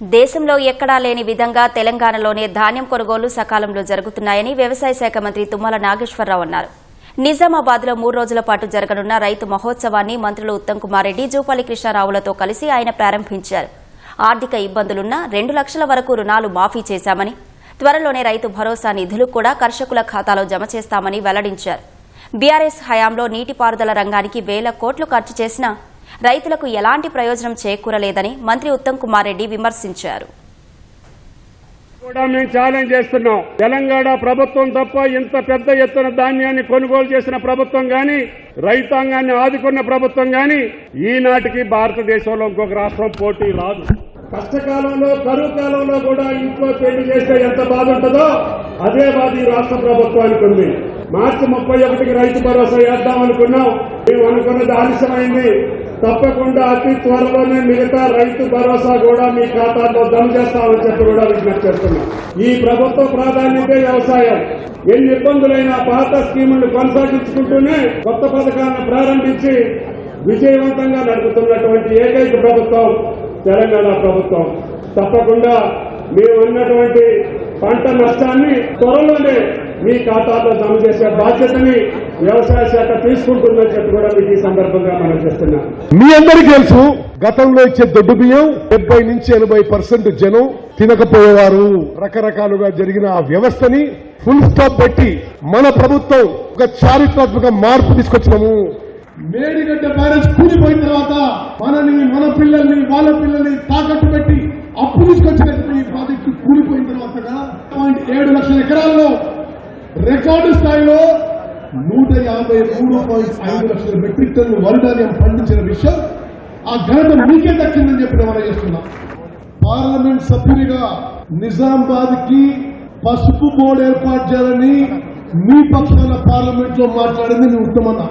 దేశంలో ఎక్కడా లేని విధంగా తెలంగాణలోనే ధాన్యం కొనుగోలు సకాలంలో జరుగుతున్నాయని వ్యవసాయ శాఖ మంత్రి తుమ్మల నాగేశ్వరరావు అన్నారు. నిజామాబాద్లో మూడు రోజుల పాటు జరగనున్న రైతు మహోత్సవాన్ని మంత్రులు ఉత్తమ్ కుమార్ రెడ్డి జూపల్లి కృష్ణారావులతో కలిసి ఆయన ప్రారంభించారు. ఆర్థిక ఇబ్బందులున్నా రెండు లక్షల వరకు రుణాలు మాఫీ చేశామని త్వరలోనే రైతు భరోసా నిధులు కూడా కర్షకుల ఖాతాలో జమ చేస్తామని వెల్లడించారు. బీఆర్ఎస్ హయాంలో నీటిపారుదల రంగానికి వేల కోట్లు ఖర్చు చేసినా రైతులకు ఎలాంటి ప్రయోజనం చేకూరలేదని మంత్రి ఉత్తమ్ కుమార్ రెడ్డి విమర్శించారు. కూడా మేము ఛాలెంజ్ చేస్తున్నాం. తెలంగాణ ప్రభుత్వం తప్ప ఇంత పెద్ద ఎత్తున ధాన్యాన్ని కొనుగోలు చేసిన ప్రభుత్వం గాని రైతాంగాన్ని ఆదుకున్న ప్రభుత్వం గాని ఈనాటికి భారతదేశంలో ఇంకొక రాష్ట్రం పోటీ రాదు. కష్టకాలంలో కరువు కాలంలో కూడా ఇంట్లో పెళ్ళి చేస్తే ఎంత బాగుంటుందో అదే బాధ ఈ రాష్ట్ర ప్రభుత్వానికి ఉంది. మార్చి ముప్పై ఒకటికి రైతు భరోసా వేద్దాం అనుకున్నాం. మేము అనుకున్నది ఆలస్యమైంది. తప్పకుండా అతి త్వరలోనే మిగతా రైతు భరోసా కూడా మీ ఖాతాలో జమ చేస్తామని చెప్పి కూడా విజ్ఞప్తి చేస్తున్నాం. ఈ ప్రభుత్వ ప్రాధాన్యత వ్యవసాయం. ఎన్ని ఇబ్బందులైనా పాత స్కీములను కొనసాగించుకుంటూనే కొత్త పథకాలను ప్రారంభించి విజయవంతంగా నడుపుతున్నటువంటి ఏకైక ప్రభుత్వం తెలంగాణ ప్రభుత్వం. తప్పకుండా మేము ఉన్నటువంటి పంట నష్టాన్ని త్వరలోనే మీ ఖాతాలో జమ చేసే బాధ్యతని వ్యవసాయ శాఖ తీసుకుంటుందని చెప్పి కూడా మీకు ఈ సందర్భంగా మనం చేస్తున్నాం మీ అందరికీ తెలుసు గతంలో ఇచ్చే దొడ్డు బియ్యం డెబ్బై నుంచి ఎనభై పర్సెంట్ జనం తినకపోయేవారు. రకరకాలుగా జరిగిన ఆ వ్యవస్థని ఫుల్ స్టాప్ పెట్టి మన ప్రభుత్వం ఒక చారిత్రాత్మక మార్పు తీసుకొచ్చినాము. మేడిగడ్డ బ్యారేజ్ కూలిపోయిన తర్వాత మనని మన పిల్లల్ని వాళ్ళ పిల్లల్ని తాకట్టు పెట్టి అప్పు తీసుకొచ్చినట్టు ఈ ప్రాజెక్టు కూలిపోయిన తర్వాత పాయింట్ ఏడు లక్షల ఎకరాల్లో రికార్డు స్థాయిలో నూట యాభై మూడు పాయింట్ ఐదు లక్షల మెట్రిక్ టన్ను వరిధాన్యం పండించిన విషయం ఆ ఘనత మీకే దక్కిందని చెప్పి మనం చేస్తున్నాం. పార్లమెంట్ సభ్యునిగా నిజామాబాద్కి పసుపు బోర్డు ఏర్పాటు చేయాలని మీ పక్షాన పార్లమెంట్లో మాట్లాడింది నేను ఉత్తమన్నా.